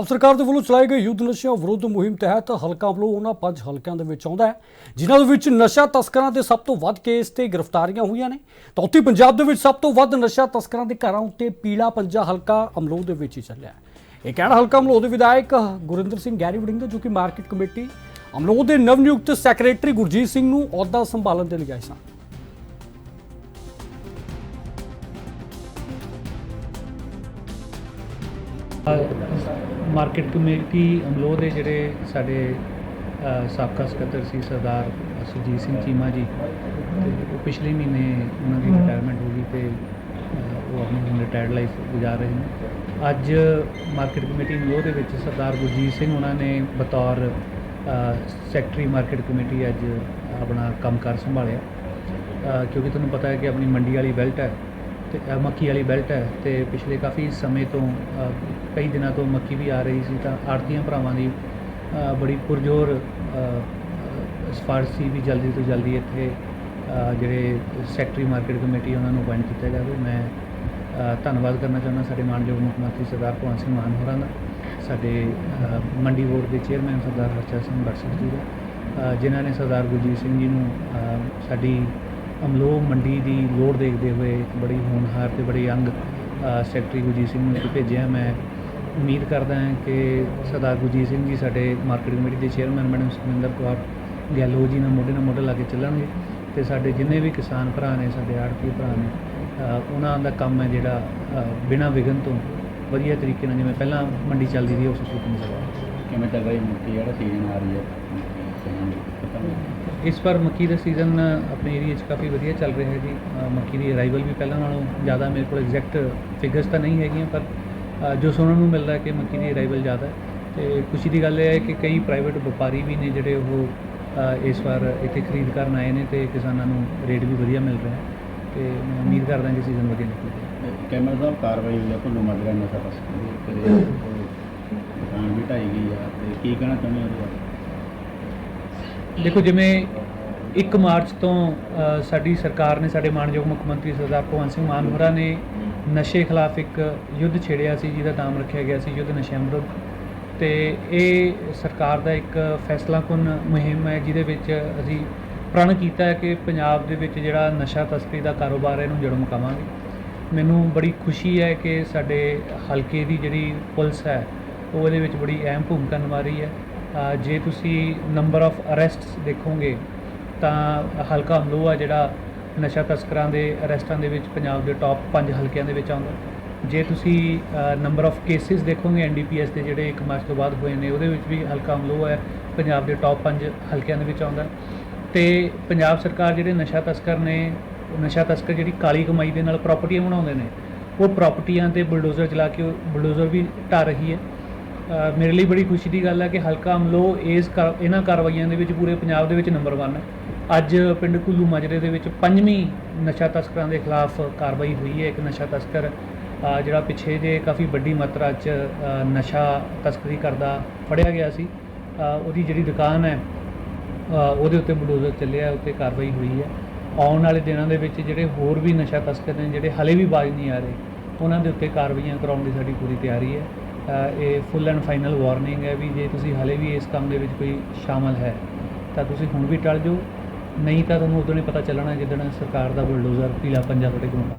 ਆਪ ਸਰਕਾਰ ਦੇ ਵੱਲੋਂ ਚਲਾਏ ਗਏ ਯੁੱਧ ਨਸ਼ਿਆਂ ਵਿਰੁੱਧ ਮੁਹਿੰਮ ਤਹਿਤ ਹਲਕਾ ਵੱਲੋਂ ਉਹਨਾਂ ਪੰਜ ਹਲਕਿਆਂ ਦੇ ਵਿੱਚ ਆਉਂਦਾ ਹੈ, ਜਿਨ੍ਹਾਂ ਦੇ ਵਿੱਚ ਨਸ਼ਾ ਤਸਕਰਾਂ ਦੇ ਸਭ ਤੋਂ ਵੱਧ ਕੇਸ ਤੇ ਗ੍ਰਿਫਤਾਰੀਆਂ ਹੋਈਆਂ ਨੇ। ਤਾਂ ਉੱਥੇ ਪੰਜਾਬ ਦੇ ਵਿੱਚ ਸਭ ਤੋਂ ਵੱਧ ਨਸ਼ਾ ਤਸਕਰਾਂ ਦੇ ਘਰਾਂ ਉੱਤੇ ਪੀਲਾ ਪੰਜਾ ਹਲਕਾ ਅਮਲੋਹ ਦੇ ਵਿੱਚ ਹੀ ਚੱਲਿਆ ਇਹ ਕਹਿਣਾ ਹਲਕਾ ਅਮਲੋਹ ਦੇ ਵਿਧਾਇਕ ਗੁਰਿੰਦਰ ਸਿੰਘ ਗੈਰੀ ਵੜਿੰਗ ਦਾ ਜੋ ਕਿ ਮਾਰਕੀਟ ਕਮੇਟੀ ਅਮਲੋਹ ਦੇ ਨਵ ਨਿਯੁਕਤ ਸੈਕਟਰੀ ਗੁਰਜੀਤ ਸਿੰਘ ਨੂੰ ਅਹੁਦਾ ਸੰਭਾਲਣ ਦੇ ਲਈ ਆਏ ਸਨ। ਮਾਰਕੀਟ ਕਮੇਟੀ ਅਮਲੋਹ ਦੇ ਜਿਹੜੇ ਸਾਡੇ ਸਾਬਕਾ ਸਕੱਤਰ ਸੀ ਸਰਦਾਰ ਸੁਰਜੀਤ ਸਿੰਘ ਚੀਮਾ ਜੀ, ਤੇ ਉਹ ਪਿਛਲੇ ਮਹੀਨੇ ਉਹਨਾਂ ਦੀ ਰਿਟਾਇਰਮੈਂਟ ਹੋ ਗਈ ਤੇ ਉਹ ਆਪਣੀ ਰਿਟਾਇਰਡ ਲਾਈਫ ਗੁਜ਼ਾਰ ਰਹੇ ਨੇ। ਅੱਜ ਮਾਰਕੀਟ ਕਮੇਟੀ ਅਮਲੋਹ ਦੇ ਵਿੱਚ ਸਰਦਾਰ ਗੁਰਜੀਤ ਸਿੰਘ ਉਹਨਾਂ ਨੇ ਬਤੌਰ ਸੈਕਟਰੀ ਮਾਰਕੀਟ ਕਮੇਟੀ ਅੱਜ ਆਪਣਾ ਕੰਮਕਾਰ ਸੰਭਾਲਿਆ। ਕਿਉਂਕਿ ਤੁਹਾਨੂੰ ਪਤਾ ਹੈ ਕਿ ਆਪਣੀ ਮੰਡੀ ਵਾਲੀ ਬੈਲਟ ਹੈ। ਤੇ ਅ, ਮੱਕੀ ਵਾਲੀ ਬੈਲਟ ਹੈ ਤੇ ਪਿਛਲੇ ਕਾਫੀ ਸਮੇਂ ਤੋਂ ਅ, ਕਈ ਦਿਨਾਂ ਤੋਂ ਮੱਕੀ ਵੀ ਆ ਰਹੀ ਸੀ ਤਾਂ ਆੜਤੀਆਂ ਭਰਾਵਾਂ ਦੀ ਅ, ਬੜੀ ਪੁਰਜੋਰ ਅ, ਸਿਫਾਰਿਸ਼ ਸੀ ਵੀ ਜਲਦੀ ਤੋਂ ਜਲਦੀ ਇੱਥੇ ਅ, ਜਿਹੜੇ ਸੈਕਟਰੀ ਮਾਰਕੀਟ ਕਮੇਟੀ ਉਹਨਾਂ ਨੂੰ ਅਪਾਇੰਟ ਕੀਤਾ ਜਾਵੇ। ਮੈਂ ਅ, ਧੰਨਵਾਦ ਕਰਨਾ ਚਾਹੁੰਦਾ ਸਾਡੇ ਮਾਨਯੋਗ ਮੁੱਖ ਮੰਤਰੀ ਸਰਦਾਰ ਭਗਵੰਤ ਸਿੰਘ ਮਾਨ ਹੋਰਾਂ ਦਾ ਸਾਡੇ ਅ, ਮੰਡੀ ਬੋਰਡ ਦੇ ਚੇਅਰਮੈਨ ਸਰਦਾਰ ਹਰਚਾ ਸਿੰਘ ਬਖਸ਼ ਜੀ ਦਾ ਅ, ਜਿਨ੍ਹਾਂ ਨੇ ਸਰਦਾਰ ਗੁਰਜੀਤ ਸਿੰਘ ਜੀ ਨੂੰ ਅ, ਸਾਡੀ ਅਮਲੋਹ ਮੰਡੀ ਦੀ ਲੋੜ ਦੇਖਦੇ ਹੋਏ ਇੱਕ ਬੜੀ ਹੋਣਹਾਰ ਤੇ ਬੜੇ ਅੰਗ ਸੈਕਟਰੀ ਗੁਰਜੀਤ ਸਿੰਘ ਨੂੰ ਇੱਥੇ ਭੇਜਿਆ। ਮੈਂ ਉਮੀਦ ਕਰਦਾ ਹਾਂ ਕਿ ਸਰਦਾਰ ਗੁਰਜੀਤ ਸਿੰਘ ਜੀ ਸਾਡੇ ਮਾਰਕੀਟ ਕਮੇਟੀ ਦੇ ਚੇਅਰਮੈਨ, ਮੈਡਮ ਸੁਖਮਿੰਦਰ ਕੌਰ ਗੈਲੋ ਜੀ ਨਾਲ ਮੋਢੇ ਨਾਲ ਮੋਢਾ ਲਾ ਕੇ ਚੱਲਣਗੇ ਤੇ ਸਾਡੇ ਜਿੰਨੇ ਵੀ ਕਿਸਾਨ ਭਰਾ ਨੇ, ਸਾਡੇ ਆੜਤੀ ਭਰਾ ਨੇ ਉਹਨਾਂ ਦਾ ਕੰਮ ਹੈ ਜਿਹੜਾ ਬਿਨਾਂ ਵਿਘਨ ਤੋਂ ਵਧੀਆ ਤਰੀਕੇ ਨਾਲ ਜਿਵੇਂ ਪਹਿਲਾਂ ਮੰਡੀ ਚੱਲਦੀ ਸੀ ਉਸ ਤਰੀਕੇ ਨਾਲ ਕਿਵੇਂ ਚੱਲ ਰਹੀ ਮੱਕੀ ਜਿਹੜਾ ਸੀਜ਼ਨ ਆ ਰਹੀ ਹੈ ਇਸ ਵਾਰ ਮੱਕੀ ਦਾ ਸੀਜ਼ਨ ਆਪਣੇ ਏਰੀਆ 'ਚ ਕਾਫੀ ਵਧੀਆ ਚੱਲ ਰਿਹਾ ਹੈ ਜੀ। ਮੱਕੀ ਦੀ ਅਰਾਈਵਲ ਵੀ ਪਹਿਲਾਂ ਨਾਲੋਂ ਜ਼ਿਆਦਾ ਮੇਰੇ ਕੋਲ ਐਗਜ਼ੈਕਟ ਫਿਗਰਸ ਤਾਂ ਨਹੀਂ ਹੈਗੀਆਂ, ਪਰ ਜੋ ਸੁਣਨ ਨੂੰ ਮਿਲਦਾ ਕਿ ਮੱਕੀ ਦੀ ਅਰਾਈਵਲ ਜ਼ਿਆਦਾ ਹੈ। ਤੇ ਖੁਸ਼ੀ ਦੀ ਗੱਲ ਇਹ ਹੈ ਕਿ ਕਈ ਪ੍ਰਾਈਵੇਟ ਵਪਾਰੀ ਵੀ ਨੇ ਜਿਹੜੇ ਉਹ ਇਸ ਵਾਰ ਇੱਥੇ ਖਰੀਦ ਕਰਨ ਆਏ ਨੇ ਤੇ ਕਿਸਾਨਾਂ ਨੂੰ ਰੇਟ ਵੀ ਵਧੀਆ ਮਿਲ ਰਿਹਾ ਹੈ। ਤੇ ਮੈਂ ਉਮੀਦ ਕਰਦਾ ਕਿ ਸੀਜ਼ਨ ਵਧੀਆ ਨਿਕਲੇਗਾ। ਕੈਮਰਾ ਸਾਹਿਬ, ਕਾਰਵਾਈ ਹੋਈ ਹੈ ਤੁਹਾਨੂੰ ਮਦਰਾ ਨਸ਼ਾ ਬਸ ਤੇ ਦੁਕਾਨ ਵੀ ਢਾਈ ਗਈ ਆ, ਤੇ ਕੀ ਕਹਿਣਾ ਚਾਹੁੰਦੇ ਹੋ ਉਹਦੇ ਦੇਖੋ, ਜਿਵੇਂ 1 ਮਾਰਚ ਤੋਂ ਸਾਡੀ ਸਰਕਾਰ ਨੇ, ਸਾਡੇ ਮਾਨਯੋਗ ਮੁੱਖ ਮੰਤਰੀ ਸਰਦਾਰ ਭਗਵੰਤ ਸਿੰਘ ਮਾਨ ਹੋਰਾਂ ਨੇ ਨਸ਼ੇ ਖਿਲਾਫ ਇੱਕ ਯੁੱਧ ਛੇੜਿਆ ਸੀ, ਜਿਹਦਾ ਨਾਮ ਰੱਖਿਆ ਗਿਆ ਸੀ ਯੁੱਧ ਨਸ਼ਿਆਂ ਵਿਰੁੱਧ। ਤੇ ਇਹ ਸਰਕਾਰ ਦਾ ਇੱਕ ਫੈਸਲਾਕੁਨ ਮੁਹਿੰਮ ਹੈ, ਜਿਹਦੇ ਵਿੱਚ ਅਸੀਂ ਪ੍ਰਣ ਕੀਤਾ ਹੈ ਕਿ ਪੰਜਾਬ ਦੇ ਵਿੱਚ ਜਿਹੜਾ ਨਸ਼ਾ ਤਸਕਰੀ ਦਾ ਕਾਰੋਬਾਰ ਹੈ, ਇਹਨੂੰ ਜੜੋਂ ਮੁਕਾਵਾਂਗੇ। ਮੈਨੂੰ ਬੜੀ ਖੁਸ਼ੀ ਹੈ ਕਿ ਸਾਡੇ ਹਲਕੇ ਦੀ ਜਿਹੜੀ ਪੁਲਿਸ ਹੈ, ਉਹ ਇਹਦੇ ਵਿੱਚ ਬੜੀ ਅਹਿਮ ਭੂਮਿਕਾ ਨਿਭਾ ਰਹੀ ਹੈ। ਜੇ ਤੁਸੀਂ ਨੰਬਰ ਆਫ ਅਰੈਸਟਸ ਦੇਖੋਗੇ, ਤਾਂ ਹਲਕਾ ਅਮਲੋਹ ਆ ਜਿਹੜਾ ਨਸ਼ਾ ਤਸਕਰਾਂ ਦੇ ਅਰੈਸਟਾਂ ਦੇ ਵਿੱਚ ਪੰਜਾਬ ਦੇ ਟੌਪ 5 ਹਲਕਿਆਂ ਦੇ ਵਿੱਚ ਆਉਂਦਾ। ਜੇ ਤੁਸੀਂ ਨੰਬਰ ਆਫ ਕੇਸਿਸ ਦੇਖੋਗੇ ਐਨਡੀਪੀਐਸ ਦੇ ਜਿਹੜੇ 1 ਮਾਰਚ ਤੋਂ ਬਾਅਦ ਹੋਏ ਨੇ, ਉਹਦੇ ਵਿੱਚ ਵੀ ਹਲਕਾ ਅਮਲੋਹ ਹੈ, ਪੰਜਾਬ ਦੇ ਟੌਪ 5 ਹਲਕਿਆਂ ਦੇ ਵਿੱਚ ਆਉਂਦਾ। ਤੇ ਪੰਜਾਬ ਸਰਕਾਰ ਜਿਹੜੇ ਨਸ਼ਾ ਤਸਕਰ ਨੇ, ਨਸ਼ਾ ਤਸਕਰ ਜਿਹੜੀ ਕਾਲੀ ਕਮਾਈ ਦੇ ਨਾਲ ਪ੍ਰਾਪਰਟੀਆਂ ਬਣਾਉਂਦੇ ਨੇ, ਉਹ ਪ੍ਰਾਪਰਟੀਆਂ ਤੇ ਬੁਲਡੋਜ਼ਰ ਚਲਾ ਕੇ ਬੁਲਡੋਜ਼ਰ ਵੀ ਢਾ ਰਹੀ ਹੈ। ਮੇਰੇ ਲਈ ਬੜੀ ਖੁਸ਼ੀ ਦੀ ਗੱਲ ਹੈ ਕਿ ਹਲਕਾ ਅਮਲੋ ਇਸ ਕਰ- ਇਹਨਾਂ ਕਾਰਵਾਈਆਂ ਦੇ ਵਿੱਚ ਪੂਰੇ ਪੰਜਾਬ ਦੇ ਵਿੱਚ ਨੰਬਰ 1 ਹੈ। ਅੱਜ ਪਿੰਡ ਕੁੱਲੂ ਮਾਜਰੇ ਦੇ ਵਿੱਚ ਪੰਜਵੀਂ ਨਸ਼ਾ ਤਸਕਰਾਂ ਦੇ ਖਿਲਾਫ ਕਾਰਵਾਈ ਹੋਈ ਹੈ। ਇੱਕ ਨਸ਼ਾ ਤਸਕਰ ਜਿਹੜਾ ਪਿੱਛੇ ਜੇ ਕਾਫੀ ਵੱਡੀ ਮਾਤਰਾ 'ਚ ਨਸ਼ਾ ਤਸਕਰੀ ਕਰਦਾ ਫੜਿਆ ਗਿਆ ਸੀ। ਉਹਦੀ ਜਿਹੜੀ ਦੁਕਾਨ ਹੈ ਉਹਦੇ ਉੱਤੇ ਬਲਡੋਜ਼ਰ ਚੱਲਿਆ, ਉੱਤੇ ਕਾਰਵਾਈ ਹੋਈ ਹੈ। ਆਉਣ ਵਾਲੇ ਦਿਨਾਂ ਦੇ ਵਿੱਚ ਜਿਹੜੇ ਹੋਰ ਵੀ ਨਸ਼ਾ ਤਸਕਰ ਨੇ, ਜਿਹੜੇ ਹਲੇ ਵੀ ਬਾਜ਼ ਨਹੀਂ ਆ ਰਹੇ, ਉਹਨਾਂ ਦੇ ਉੱਤੇ ਕਾਰਵਾਈਆਂ ਕਰਾਉਣ ਦੀ ਸਾਡੀ ਪੂਰੀ ਤਿਆਰੀ ਹੈ। ਇਹ ਫੁੱਲ ਐਂਡ ਫਾਈਨਲ ਵਾਰਨਿੰਗ ਹੈ ਵੀ ਜੇ ਤੁਸੀਂ ਹਾਲੇ ਵੀ ਇਸ ਕੰਮ ਦੇ ਵਿੱਚ ਕੋਈ ਸ਼ਾਮਲ ਹੈ, ਤਾਂ ਤੁਸੀਂ ਹੁਣ ਵੀ ਟਲ ਜਾਓ, ਨਹੀਂ ਤਾਂ ਤੁਹਾਨੂੰ ਉਦੋਂ ਹੀ ਪਤਾ ਚੱਲਣਾ ਜਿੱਦਣ ਸਰਕਾਰ ਦਾ ਬੁਲਡੋਜ਼ਰ ਪੀਲਾ ਪੰਜਾ ਤੁਹਾਡੇ ਕੋਲ